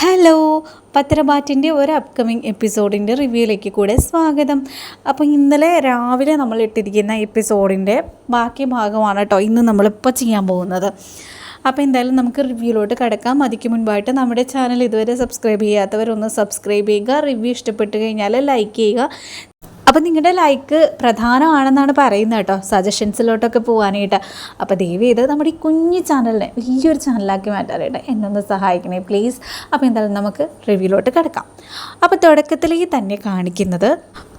Hello പത്രബാറ്റിന്റെ ഒരു upcoming എപ്പിസോഡിന്റെ റിവ്യൂയിലേക്ക് കൂടെ സ്വാഗതം. അപ്പോൾ ഇന്നലെ രാവിലെ നമ്മൾ ഇട്ടിരിക്കുന്ന എപ്പിസോഡിന്റെ ബാക്കി ഭാഗമാണ് കേട്ടോ ഇന്ന് നമ്മളിപ്പോൾ ചെയ്യാൻ പോകുന്നത്. അപ്പോൾ എന്തായാലും നമുക്ക് റിവ്യൂയിലോട്ട് കിടക്കാം. അതിക്ക് മുൻപായിട്ട് നമ്മുടെ ചാനൽ ഇതുവരെ സബ്സ്ക്രൈബ് ചെയ്യാത്തവരൊന്ന് സബ്സ്ക്രൈബ് ചെയ്യുക റിവ്യൂ ഇഷ്ടപ്പെട്ട് കഴിഞ്ഞാൽ ലൈക്ക് ചെയ്യുക. അപ്പം നിങ്ങളുടെ ലൈക്ക് പ്രധാനമാണെന്നാണ് പറയുന്നത് കേട്ടോ. സജഷൻസിലോട്ടൊക്കെ പോകാനായിട്ട് അപ്പോൾ ദയവ് ചെയ്ത് നമ്മുടെ ഈ കുഞ്ഞു ചാനലിനെ വലിയൊരു ചാനലാക്കി മാറ്റാനായിട്ട് എന്നൊന്ന് സഹായിക്കണേ പ്ലീസ് അപ്പോൾ എന്തായാലും നമുക്ക് റിവ്യൂലോട്ട് കിടക്കാം. അപ്പോൾ തുടക്കത്തിലേക്ക് തന്നെ കാണിക്കുന്നത്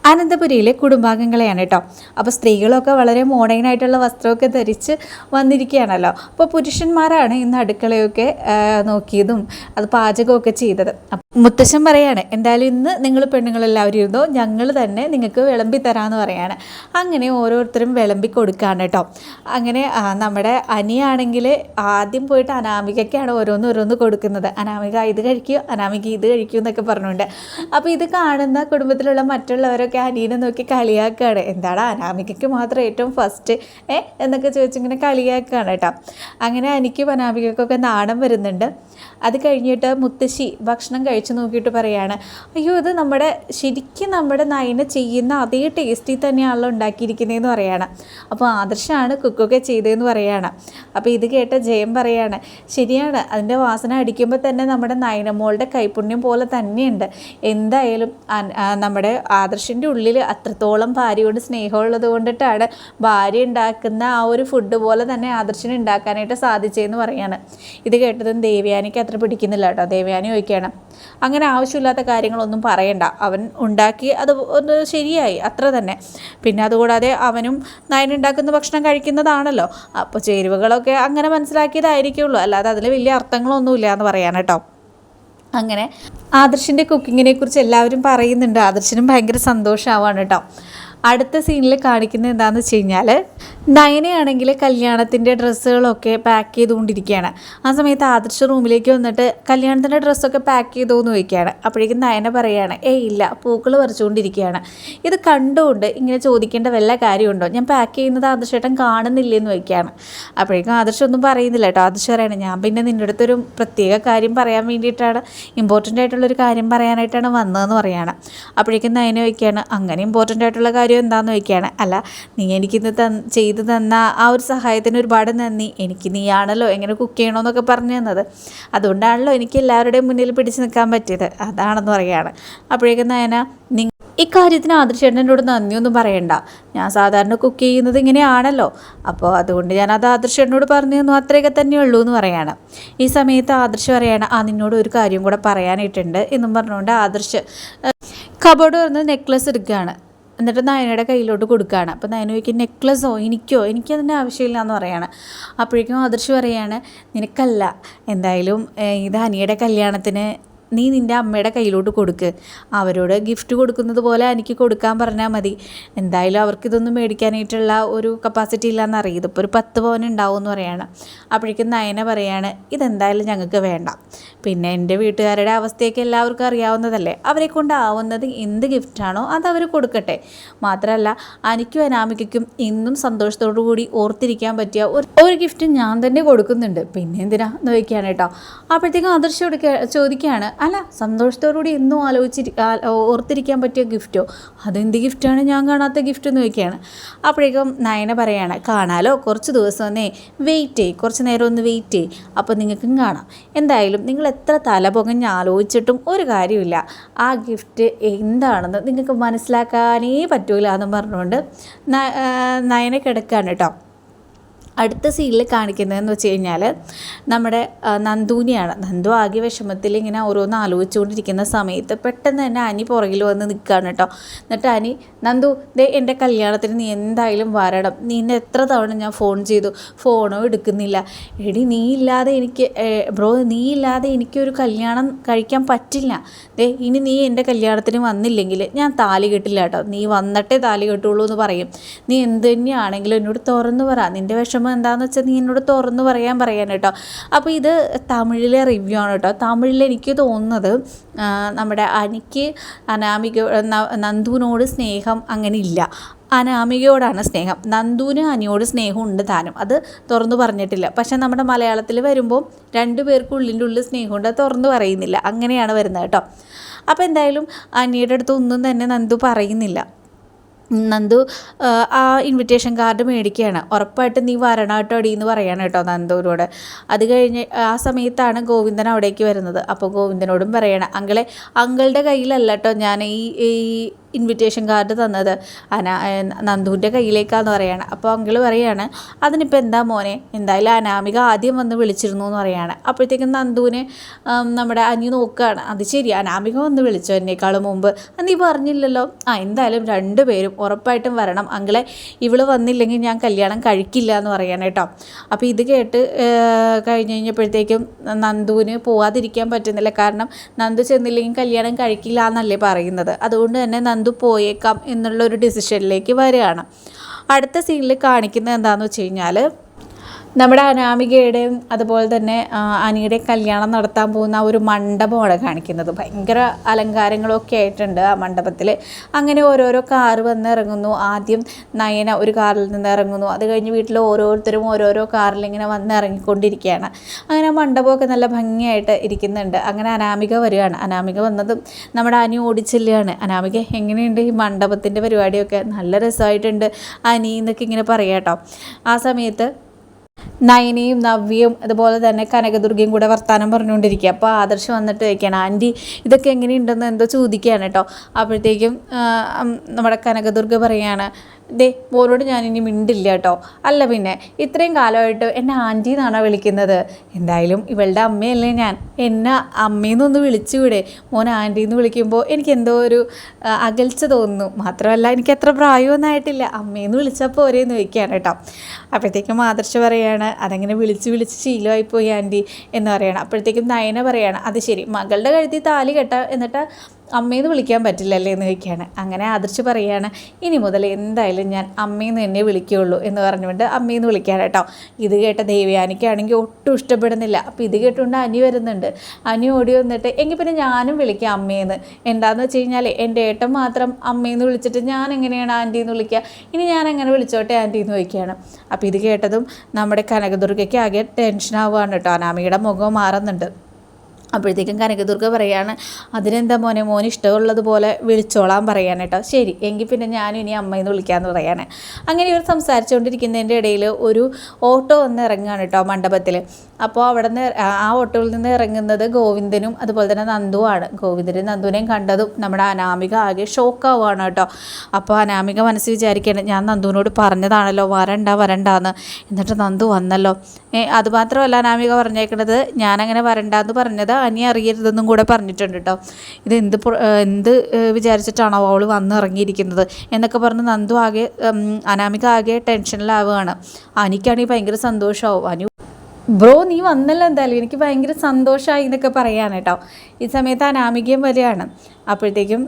അനന്തപുരിയിലെ കുടുംബാംഗങ്ങളെയാണ് കേട്ടോ. അപ്പോൾ സ്ത്രീകളൊക്കെ വളരെ മോഡേണായിട്ടുള്ള വസ്ത്രമൊക്കെ ധരിച്ച് വന്നിരിക്കുകയാണല്ലോ. അപ്പോൾ പുരുഷന്മാരാണ് ഇന്ന് അടുക്കളയൊക്കെ നോക്കിയതും അത് പാചകമൊക്കെ ചെയ്തത്. മുത്തശ്ശൻ പറയാണ് എന്തായാലും ഇന്ന് നിങ്ങൾ പെണ്ണുങ്ങളെല്ലാവരും ഇരുന്നോ? ഞങ്ങൾ തന്നെ നിങ്ങൾക്ക് വിളമ്പി തരാമെന്ന് പറയാണ്. അങ്ങനെ ഓരോരുത്തരും വിളമ്പി കൊടുക്കുകയാണ് കേട്ടോ. അങ്ങനെ നമ്മുടെ അനിയാണെങ്കിൽ ആദ്യം പോയിട്ട് അനാമികയ്ക്കാണ് ഓരോന്ന് ഓരോന്ന് കൊടുക്കുന്നത്. അനാമിക ഇത് കഴിക്കൂ അനാമിക ഇത് കഴിക്കൂ എന്നൊക്കെ പറഞ്ഞുകൊണ്ട്. അപ്പോൾ ഇത് കാണുന്ന കുടുംബത്തിലുള്ള മറ്റുള്ളവരൊക്കെ അനീനെ നോക്കി കളിയാക്കുകയാണ് എന്താണ് അനാമികയ്ക്ക് മാത്രം ഏറ്റവും ഫസ്റ്റ് ഏ എന്നൊക്കെ ചോദിച്ചിങ്ങനെ കളിയാക്കുകയാണ് കേട്ടോ. അങ്ങനെ അനിക്കും അനാമികയ്ക്കൊക്കെ നാണം വരുന്നുണ്ട്. അത് കഴിഞ്ഞിട്ട് മുത്തശ്ശി ഭക്ഷണം കഴിച്ചു നോക്കിയിട്ട് പറയാണ് അയ്യോ ഇത് നമ്മുടെ ശരിക്കും നമ്മുടെ നയന ചെയ്യുന്ന അതേ ടേസ്റ്റിൽ തന്നെയാണല്ലോ ഉണ്ടാക്കിയിരിക്കുന്നതെന്ന് പറയാണ്. അപ്പോൾ ആദർശമാണ് കുക്കൊക്കെ ചെയ്തതെന്ന് പറയാണ്. അപ്പോൾ ഇത് കേട്ട ജയം പറയാണ് ശരിയാണ് അതിന്റെ വാസന അടിക്കുമ്പോൾ തന്നെ നമ്മുടെ നയനമോളുടെ കൈപുണ്യം പോലെ തന്നെയുണ്ട്. എന്തായാലും നമ്മുടെ ആദർശിന്റെ ഉള്ളിൽ അത്രത്തോളം ഭാര്യയോട് സ്നേഹമുള്ളത് കൊണ്ടിട്ടാണ് ഭാര്യ ഉണ്ടാക്കുന്ന ആ ഒരു ഫുഡ് പോലെ തന്നെ ആദർശിന് ഉണ്ടാക്കാനായിട്ട് സാധിച്ചതെന്ന് പറയാണ്. ഇത് കേട്ടതും ദേവയാനിക്ക് അത്ര പിടിക്കുന്നില്ല കേട്ടോ. ദേവയാനി ചോദിക്കുകയാണ് അങ്ങനെ ആവശ്യമില്ലാത്ത കാര്യങ്ങളൊന്നും പറയണ്ട. അവൻ ഉണ്ടാക്കി അത് ഒന്ന് ശരിയായി അത്ര തന്നെ. പിന്നെ അതുകൂടാതെ അവനും നയനുണ്ടാക്കുന്ന ഭക്ഷണം കഴിക്കുന്നതാണല്ലോ. അപ്പോൾ ചേരുവകളൊക്കെ അങ്ങനെ മനസ്സിലാക്കിയതായിരിക്കുള്ളൂ. അല്ലാതെ അതിൽ വലിയ അർത്ഥങ്ങളൊന്നുമില്ല എന്ന് പറയാൻ കേട്ടോ. അങ്ങനെ ആദർശിന്റെ കുക്കിങ്ങിനെ കുറിച്ച് എല്ലാവരും പറയുന്നുണ്ട്. ആദർശിനും ഭയങ്കര സന്തോഷമാവാണ് കേട്ടോ. അടുത്ത സീനിൽ കാണിക്കുന്നത് എന്താണെന്ന് വെച്ച് കഴിഞ്ഞാൽ നയനയാണെങ്കിൽ കല്യാണത്തിന്റെ ഡ്രസ്സുകളൊക്കെ പാക്ക് ചെയ്തുകൊണ്ടിരിക്കുകയാണ്. ആ സമയത്ത് ആദർശ റൂമിലേക്ക് വന്നിട്ട് കല്യാണത്തിന്റെ ഡ്രസ്സൊക്കെ പാക്ക് ചെയ്തു എന്ന് ചോദിക്കുകയാണ്. അപ്പോഴേക്കും നയന പറയുകയാണ് ഏയ് ഇല്ല പൂക്കൾ പറിച്ചുകൊണ്ടിരിക്കുകയാണ്. ഇത് കണ്ടുകൊണ്ട് ഇങ്ങനെ ചോദിക്കേണ്ട വല്ല കാര്യമുണ്ടോ? ഞാൻ പാക്ക് ചെയ്യുന്നത് ആദർശേട്ടൻ കാണുന്നില്ലെന്ന് ചോദിക്കുകയാണ്. അപ്പോഴേക്കും ആദർശം ഒന്നും പറയുന്നില്ല കേട്ടോ. ആദർശം പറയണം ഞാൻ പിന്നെ നിന്റെ അടുത്തൊരു പ്രത്യേക കാര്യം പറയാൻ വേണ്ടിയിട്ടാണ് ഇമ്പോർട്ടന്റ് ആയിട്ടുള്ളൊരു കാര്യം പറയാനായിട്ടാണ് വന്നതെന്ന് പറയുകയാണ് അപ്പോഴേക്കും നയന ചോദിക്കുകയാണ് അങ്ങനെ ഇമ്പോർട്ടന്റ് ആയിട്ടുള്ള കാര്യം എന്താണെന്ന് ചോദിക്കുകയാണ്. അല്ല നീ എനിക്കിന്ന് ത ചെയ്തു തന്ന ആ ഒരു സഹായത്തിന് ഒരുപാട് നന്ദി. എനിക്ക് നീയാണല്ലോ എങ്ങനെ കുക്ക് ചെയ്യണമെന്നൊക്കെ പറഞ്ഞു തന്നത്. അതുകൊണ്ടാണല്ലോ എനിക്ക് എല്ലാവരുടെയും മുന്നിൽ പിടിച്ചു നിൽക്കാൻ പറ്റിയത്. അതാണെന്ന് പറയുകയാണ്. അപ്പോഴേക്കും നയന നി ഇക്കാര്യത്തിന് ആദർശേട്ടനോട് നന്ദിയൊന്നും പറയണ്ട. ഞാൻ സാധാരണ കുക്ക് ചെയ്യുന്നത് ഇങ്ങനെയാണല്ലോ. അപ്പോൾ അതുകൊണ്ട് ഞാൻ അത് ആദർശേട്ടനോട് പറഞ്ഞു തന്നു. അത്രയൊക്കെ തന്നെ ഉള്ളൂ എന്ന് പറയാണ് ഈ സമയത്ത് ആദർശ് പറയാണ് ആ നിന്നോട് ഒരു കാര്യം കൂടെ പറയാനായിട്ടുണ്ട് എന്നും പറഞ്ഞുകൊണ്ട് ആദർശ് കബോർഡ് തുറന്ന് നെക്ലസ് എടുക്കുകയാണ്. എന്നിട്ട് നയനയുടെ കയ്യിലോട്ട് കൊടുക്കുകയാണ്. അപ്പോൾ നയന ചോദിക്കും നെക്ലസോ? എനിക്കോ? എനിക്കതിന്റെ ആവശ്യമില്ല എന്ന് പറയാണ്. അപ്പോഴേക്കും ആദർശ് പറയാണ് നിനക്കല്ല. എന്തായാലും ഇത് അനിയുടെ കല്യാണത്തിന് നീ നിന്റെ അമ്മയുടെ കയ്യിലോട്ട് കൊടുക്ക്. അവരോട് ഗിഫ്റ്റ് കൊടുക്കുന്നത് പോലെ എനിക്ക് കൊടുക്കാൻ പറഞ്ഞാൽ മതി. എന്തായാലും അവർക്കിതൊന്നും മേടിക്കാനായിട്ടുള്ള ഒരു കപ്പാസിറ്റി ഇല്ലയെന്ന് അറിയും. ഇതിപ്പോൾ ഒരു പത്ത് പവൻ ഉണ്ടാവും എന്ന് പറയാണ്. അപ്പോഴേക്കും നയന പറയാണ് ഇതെന്തായാലും ഞങ്ങൾക്ക് വേണ്ട. പിന്നെ എന്റെ വീട്ടുകാരുടെ അവസ്ഥയൊക്കെ എല്ലാവർക്കും അറിയാവുന്നതല്ലേ? അവരെ കൊണ്ടാവുന്നത് എന്ത് ഗിഫ്റ്റാണോ അത് അവർ കൊടുക്കട്ടെ. മാത്രമല്ല എനിക്കും അനാമികയ്ക്കും ഇന്നും സന്തോഷത്തോടു കൂടി ഓർത്തിരിക്കാൻ പറ്റിയ ഒരു ഒരു ഗിഫ്റ്റ് ഞാൻ തന്നെ കൊടുക്കുന്നുണ്ട്. പിന്നെ എന്തിനാ? നോക്കിയാണ് കേട്ടോ. അപ്പോഴത്തേക്കും അദൃശ്യം ചോദിക്കുകയാണ് അല്ല സന്തോഷത്തോടുകൂടി എന്നും ആലോചിച്ചിരി ഓർത്തിരിക്കാൻ പറ്റിയ ഗിഫ്റ്റോ? അതെന്ത് ഗിഫ്റ്റാണ് ഞാൻ കാണാത്ത ഗിഫ്റ്റ് എന്ന് ചോദിക്കുകയാണ്. അപ്പോഴേക്കും നയന പറയാണ് കാണാലോ? കുറച്ച് ദിവസം ഒന്നേ വെയിറ്റ് ചെയ്യ് കുറച്ച് നേരം ഒന്ന് വെയിറ്റ് ചെയ്യ് അപ്പോൾ നിങ്ങൾക്കും കാണാം. എന്തായാലും നിങ്ങൾ എത്ര തല പൊങ്ങഞ്ഞ് ആലോചിച്ചിട്ടും ഒരു കാര്യമില്ല ആ ഗിഫ്റ്റ് എന്താണെന്ന് നിങ്ങൾക്ക് മനസ്സിലാക്കാനേ പറ്റൂല എന്ന് പറഞ്ഞുകൊണ്ട് നയനെ കിടക്കാണ് കേട്ടോ. അടുത്ത സീനിൽ കാണിക്കുന്നതെന്ന് വെച്ച് കഴിഞ്ഞാൽ നമ്മുടെ നന്ദൂനിയാണ്. നന്ദു ആകെ വിഷമത്തിൽ ഇങ്ങനെ ഓരോന്ന് ആലോചിച്ചുകൊണ്ടിരിക്കുന്ന സമയത്ത് പെട്ടെന്ന് തന്നെ അനി പുറകിൽ വന്ന് നിൽക്കുകയാണ് കേട്ടോ. എന്നിട്ട് അനി നന്ദു ദേ എന്റെ കല്യാണത്തിന് നീ എന്തായാലും വരണം. നിന്നെ എത്ര തവണ ഞാൻ ഫോൺ ചെയ്തു. ഫോണോ എടുക്കുന്നില്ല. എടി നീ ഇല്ലാതെ എനിക്ക് ബ്രോ നീ ഇല്ലാതെ എനിക്കൊരു കല്യാണം കഴിക്കാൻ പറ്റില്ല. ദേ ഇനി നീ എന്റെ കല്യാണത്തിന് വന്നില്ലെങ്കിൽ ഞാൻ താലി കെട്ടില്ല കേട്ടോ. നീ വന്നിട്ടേ താലി കെട്ടുള്ളൂ എന്ന് പറയും. നീ എന്ത് തന്നെയാണെങ്കിലും എന്നോട് തുറന്നു പറ. നിന്റെ വിഷമം എന്താണെന്ന് വെച്ചാൽ നീ എന്നോട് തുറന്നു പറയാൻ പറയാൻ കേട്ടോ. അപ്പോൾ ഇത് തമിഴിലെ റിവ്യൂ ആണ് കേട്ടോ. തമിഴിൽ എനിക്ക് തോന്നുന്നത് നമ്മുടെ അനിക്ക് അനാമിക നന്ദുവിനോട് സ്നേഹം അങ്ങനെ ഇല്ല. അനാമികയോടാണ് സ്നേഹം. നന്ദുവിന് അനിയോട് സ്നേഹമുണ്ട് താനും. അത് തുറന്നു പറഞ്ഞിട്ടില്ല. പക്ഷെ നമ്മുടെ മലയാളത്തിൽ വരുമ്പോൾ രണ്ടു പേർക്ക് ഉള്ളിന്റെ ഉള്ളിൽ സ്നേഹമുണ്ട് തുറന്നു പറയുന്നില്ല. അങ്ങനെയാണ് വരുന്നത് കേട്ടോ. അപ്പോൾ എന്തായാലും അനിയുടെ അടുത്ത് ഒന്നും തന്നെ നന്ദു പറയുന്നില്ല. നന്ദു ആ ഇൻവിറ്റേഷൻ കാർഡ് മേടിക്കുകയാണ്. ഉറപ്പായിട്ട് നീ വരണം കേട്ടോ അടി എന്ന് പറയാണ് കേട്ടോ നന്ദുവിനോട്. അത് കഴിഞ്ഞ് ആ സമയത്താണ് ഗോവിന്ദൻ അവിടേക്ക് വരുന്നത്. അപ്പോൾ ഗോവിന്ദനോടും പറയണം അങ്കളെ അങ്കളുടെ കയ്യിലല്ല കേട്ടോ ഞാൻ ഈ ഈ ഇൻവിറ്റേഷൻ കാർഡ് തന്നത്. അനാ നന്ദുവിന്റെ കയ്യിലേക്കാന്ന് പറയാണ്. അപ്പോൾ അങ്കിൾ പറയാണ് അതിനിപ്പോൾ എന്താ മോനെ? എന്തായാലും അനാമിക ആദ്യം വന്ന് വിളിച്ചിരുന്നു എന്ന് പറയാണ്. അപ്പോഴത്തേക്കും നന്ദുവിനെ നമ്മുടെ അനി നോക്കുകയാണ് അത് ശരി അനാമിക വന്ന് വിളിച്ചു എന്നേക്കാളും മുമ്പ്? നീ പറഞ്ഞില്ലല്ലോ. ആ എന്തായാലും രണ്ടുപേരും ഉറപ്പായിട്ടും വരണം. അങ്കിളെ ഇവൾ വന്നില്ലെങ്കിൽ ഞാൻ കല്യാണം കഴിക്കില്ല എന്ന് പറയാണ് കേട്ടോ. അപ്പോൾ ഇത് കേട്ട് കഴിഞ്ഞ് കഴിഞ്ഞപ്പോഴത്തേക്കും നന്ദുവിന് പോവാതിരിക്കാൻ പറ്റുന്നില്ല. കാരണം നന്ദു ചെന്നില്ലെങ്കിൽ കല്യാണം കഴിക്കില്ല എന്നല്ലേ പറയുന്നത്. അതുകൊണ്ട് തന്നെ നന്ദു പോയേക്കാം എന്നുള്ള ഒരു ഡിസിഷനിലേക്ക് വരികയാണ്. അടുത്ത സീനിൽ കാണിക്കുന്നത് എന്താണെന്ന് വെച്ച് കഴിഞ്ഞാൽ നമ്മുടെ അനാമികയുടെയും അതുപോലെ തന്നെ അനിയുടെയും കല്യാണം നടത്താൻ പോകുന്ന ഒരു മണ്ഡപമാണ് കാണിക്കുന്നത്. ഭയങ്കര അലങ്കാരങ്ങളൊക്കെ ആയിട്ടുണ്ട് ആ മണ്ഡപത്തിൽ അങ്ങനെ ഓരോരോ കാർ വന്ന് ഇറങ്ങുന്നു. ആദ്യം നയന ഒരു കാറിൽ നിന്ന് ഇറങ്ങുന്നു. അത് കഴിഞ്ഞ് വീട്ടിൽ ഓരോരുത്തരും ഓരോരോ കാറിൽ ഇങ്ങനെ വന്ന് ഇറങ്ങിക്കൊണ്ടിരിക്കുകയാണ്. അങ്ങനെ മണ്ഡപമൊക്കെ നല്ല ഭംഗിയായിട്ട് ഇരിക്കുന്നുണ്ട്. അങ്ങനെ അനാമിക വരികയാണ്. അനാമിക വന്നതും നമ്മുടെ അനി ഓടിച്ചില്ലാണ് അനാമിക എങ്ങനെയുണ്ട് ഈ മണ്ഡപത്തിന്റെ പരിപാടിയൊക്കെ? നല്ല രസമായിട്ടുണ്ട്. അനി എന്നൊക്കെ ഇങ്ങനെ പറയാം കേട്ടോ. ആ സമയത്ത് നയനയും നവ്യയും അതുപോലെ തന്നെ കനകദുർഗയും കൂടെ വർത്തമാനം പറഞ്ഞുകൊണ്ടിരിക്കുക. അപ്പോൾ ആദർശ് വന്നിട്ട് ചോദിക്കുകയാണ് ആന്റി ഇതൊക്കെ എങ്ങനെയുണ്ടെന്ന് എന്തോ ചോദിക്കുകയാണ് കേട്ടോ. അപ്പോഴത്തേക്കും നമ്മുടെ കനകദുർഗ പറയുകയാണ് ദേ മോനോട് ഇനി മിണ്ടില്ല കേട്ടോ അല്ല പിന്നെ ഇത്രയും കാലമായിട്ട് എന്നെ ആന്റി എന്നാണോ വിളിക്കുന്നത്? എന്തായാലും ഇവളുടെ അമ്മയല്ലേ ഞാൻ. എന്നെ അമ്മയെന്നൊന്ന് വിളിച്ചുകൂടെ മോൻ ആന്റി എന്ന് വിളിക്കുമ്പോൾ എനിക്ക് എന്തോ ഒരു അകൽച്ച തോന്നുന്നു. മാത്രമല്ല എനിക്ക് അത്ര പ്രായമൊന്നും ആയിട്ടില്ല. അമ്മയെന്ന് വിളിച്ചാൽ പോരേന്ന് ചോദിക്കുകയാണ് കേട്ടോ അപ്പോഴത്തേക്കും മാതൃശ പറയാണ് അതങ്ങനെ വിളിച്ച് വിളിച്ച് ശീലമായിപ്പോയി ആന്റി എന്ന് പറയണം. അപ്പോഴത്തേക്കും നയന പറയാണ് അത് ശരി. മകളുടെ കഴുത്തി താലി കെട്ട എന്നിട്ട് അമ്മയെന്ന് വിളിക്കാൻ പറ്റില്ലല്ലേ എന്ന് ചോദിക്കുകയാണ്. അങ്ങനെ ആദർശ് പറയുകയാണ് ഇനി മുതൽ എന്തായാലും ഞാൻ അമ്മയെന്ന് തന്നെ വിളിക്കുകയുള്ളൂ എന്ന് പറഞ്ഞുകൊണ്ട് അമ്മയെന്ന് വിളിക്കാൻ കേട്ടോ. ഇത് കേട്ട ദേവയാനിക്കാണെങ്കിൽ ഒട്ടും ഇഷ്ടപ്പെടുന്നില്ല. അപ്പോൾ ഇത് കേട്ടുകൊണ്ട് അനി വരുന്നുണ്ട്. അനി ഓടി വന്നിട്ട് എങ്കിൽ പിന്നെ ഞാനും വിളിക്കാം അമ്മയെന്ന് എന്താണെന്ന് വെച്ച് കഴിഞ്ഞാൽ എന്റെ ഏട്ടൻ മാത്രം അമ്മയെന്ന് വിളിച്ചിട്ട് ഞാൻ എങ്ങനെയാണ് ആന്റി എന്ന് വിളിക്കുക? ഇനി ഞാൻ എങ്ങനെ വിളിച്ചോട്ടെ ആന്റി എന്ന് ചോദിക്കുകയാണ്. അപ്പോൾ ഇത് കേട്ടതും നമ്മുടെ കനകദുർഗയ്ക്ക് ആകെ ടെൻഷൻ ആവുകയാണ് കേട്ടോ. അനാമിയുടെ മുഖം മാറുന്നുണ്ട്. അപ്പോഴത്തേക്കും കനകദുർഗ പറയാണ് അതിനെന്താ മോനെ മോൻ ഇഷ്ടമുള്ളതുപോലെ വിളിച്ചോളാൻ പറയാൻ കേട്ടോ. ശരി എങ്കിൽ പിന്നെ ഞാനും ഇനി അമ്മയെന്ന് വിളിക്കാമെന്ന് പറയാണ്. അങ്ങനെ ഇവർ സംസാരിച്ചുകൊണ്ടിരിക്കുന്നതിന്റെ ഇടയിൽ ഒരു ഓട്ടോ വന്ന് ഇറങ്ങുകയാണ് കേട്ടോ മണ്ഡപത്തിൽ. അപ്പോൾ അവിടെ നിന്ന് ആ ഓട്ടോയിൽ നിന്ന് ഇറങ്ങുന്നത് ഗോവിന്ദനും അതുപോലെ തന്നെ നന്ദുവാണ് ഗോവിന്ദനും നന്ദുവിനെയും കണ്ടതും നമ്മുടെ അനാമിക ആകെ ഷോക്കാവുകയാണ് കേട്ടോ. അപ്പോൾ അനാമിക മനസ്സിൽ വിചാരിക്കുകയാണ് ഞാൻ നന്ദുവിനോട് പറഞ്ഞതാണല്ലോ വരണ്ട വരണ്ടാന്ന്. എന്നിട്ട് നന്ദു വന്നല്ലോ. അത് മാത്രമല്ല അനാമിക പറഞ്ഞേക്കുന്നത് ഞാനങ്ങനെ വരണ്ടാന്ന് പറഞ്ഞത് അനി അറിയരുതെന്നും കൂടെ പറഞ്ഞിട്ടുണ്ട് കേട്ടോ ഇത് എന്ത് എന്ത് വിചാരിച്ചിട്ടാണോ അവൾ വന്നിറങ്ങിയിരിക്കുന്നത് എന്നൊക്കെ പറഞ്ഞ് നന്ദു ആകെ അനാമിക ആകെ ടെൻഷനിലാവുകയാണ്. അനിക്കാണെങ്കിൽ ഭയങ്കര സന്തോഷമാവും അനു ബ്രോ നീ വന്നല്ലോ എന്തായാലും. എനിക്ക് ഭയങ്കര സന്തോഷമായി എന്നൊക്കെ പറയാൻ കേട്ടോ ഈ സമയത്ത് അനാമികയും വരികയാണ്. അപ്പോഴത്തേക്കും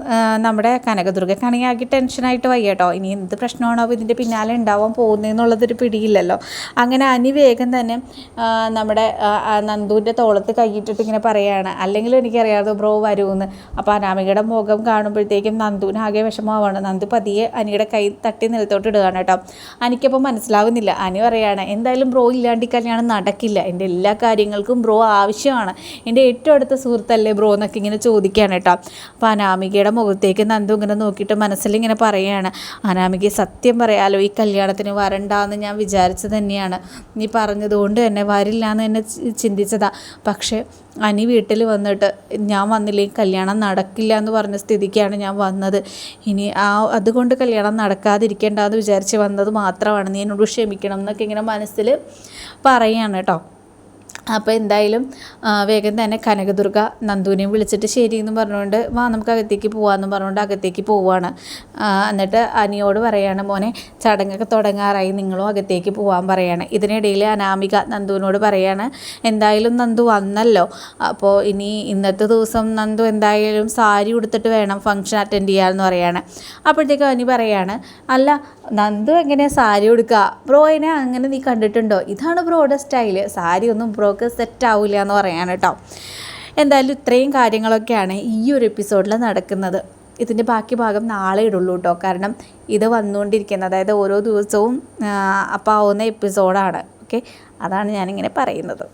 നമ്മുടെ കനകദുർഗക്കാണെങ്കിൽ ആകെ ടെൻഷനായിട്ട് വയ്യ കേട്ടോ ഇനി എന്ത് പ്രശ്നമാണോ ഇതിന്റെ പിന്നാലെ ഉണ്ടാവാൻ പോകുന്നതെന്നുള്ളതൊരു പിടിയില്ലല്ലോ. അങ്ങനെ അനിവേഗം തന്നെ നമ്മുടെ നന്ദുവിന്റെ തോളത്ത് കൈയിട്ടിട്ട് ഇങ്ങനെ പറയുകയാണ് അല്ലെങ്കിൽ എനിക്കറിയാതെ ബ്രോ വരുമെന്ന് അപ്പോൾ അനാമികയുടെ മുഖം കാണുമ്പോഴത്തേക്കും നന്ദുവിന് ആകെ വിഷമമാവാണ്. നന്ദു പതിയെ അനിയുടെ കൈ തട്ടി നിലത്തോട്ട് ഇടുകയാണ് കേട്ടോ. അനിക്കപ്പോൾ മനസ്സിലാവുന്നില്ല. അനി പറയുകയാണ് എന്തായാലും ബ്രോ ഇല്ലാണ്ട് ഈ കല്യാണം നടക്കില്ല. എന്റെ എല്ലാ കാര്യങ്ങൾക്കും ബ്രോ ആവശ്യമാണ്. എന്റെ ഏറ്റവും അടുത്ത സുഹൃത്തല്ലേ ബ്രോ എന്നൊക്കെ ഇങ്ങനെ ചോദിക്കുകയാണ് കേട്ടോ. അപ്പോൾ അപ്പോൾ അനാമികയുടെ മുഖത്തേക്ക് നന്ദു ഇങ്ങനെ നോക്കിയിട്ട് മനസ്സിലിങ്ങനെ പറയുകയാണ്. അനാമിക സത്യം പറയാലോ ഈ കല്യാണത്തിന് വരണ്ടാന്ന് ഞാൻ വിചാരിച്ചത് തന്നെയാണ്. നീ പറഞ്ഞതുകൊണ്ട് തന്നെ വരില്ല എന്ന് തന്നെ ചിന്തിച്ചതാ. പക്ഷേ അനി വീട്ടിൽ വന്നിട്ട് ഞാൻ വന്നില്ലെങ്കിൽ കല്യാണം നടക്കില്ല എന്ന് പറഞ്ഞ സ്ഥിതിക്കാണ് ഞാൻ വന്നത്. ഇനി ആ അതുകൊണ്ട് കല്യാണം നടക്കാതിരിക്കേണ്ടെന്ന് വിചാരിച്ച് വന്നത് മാത്രമാണ്. നീ എന്നോട് ക്ഷമിക്കണം എന്നൊക്കെ ഇങ്ങനെ മനസ്സിൽ പറയുകയാണ് കേട്ടോ. അപ്പോൾ എന്തായാലും വേഗം തന്നെ കനകദുർഗ നന്ദുവിനെയും വിളിച്ചിട്ട് ശരി എന്ന് പറഞ്ഞുകൊണ്ട് വാ നമുക്ക് അകത്തേക്ക് പോകാമെന്ന് പറഞ്ഞുകൊണ്ട് അകത്തേക്ക് പോവുകയാണ് എന്നിട്ട് അനിയോട് പറയാണ് മോനെ ചടങ്ങൊക്കെ തുടങ്ങാറായി നിങ്ങളും അകത്തേക്ക് പോവാൻ പറയാണ്. ഇതിനിടയിൽ അനാമിക നന്ദുവിനോട് പറയാണ് എന്തായാലും നന്ദു വന്നല്ലോ. അപ്പോൾ ഇനി ഇന്നത്തെ ദിവസം നന്ദു എന്തായാലും സാരി ഉടുത്തിട്ട് വേണം ഫംഗ്ഷൻ അറ്റൻഡ് ചെയ്യാമെന്ന് പറയാണ്. അപ്പോഴത്തേക്കും അനി പറയാണ് അല്ല നന്ദു എങ്ങനെ സാരി ഉടുക്കുക ബ്രോയിനെ അങ്ങനെ നീ കണ്ടിട്ടുണ്ടോ? ഇതാണ് ബ്രോയുടെ സ്റ്റൈൽ. സാരി ഒന്നും ബ്രോക്ക് സെറ്റ് ആവില്ല എന്ന് പറയാൻ കേട്ടോ എന്തായാലും ഇത്രയും കാര്യങ്ങളൊക്കെയാണ് ഈ ഒരു എപ്പിസോഡിൽ നടക്കുന്നത്. ഇതിന്റെ ബാക്കി ഭാഗം നാളെ ഇടുള്ളൂ കേട്ടോ കാരണം ഇത് വന്നുകൊണ്ടിരിക്കുന്നത്. അതായത് ഓരോ ദിവസവും അപ്പോൾ ആവുന്ന എപ്പിസോഡാണ് ഓക്കെ അതാണ് ഞാനിങ്ങനെ പറയുന്നത്.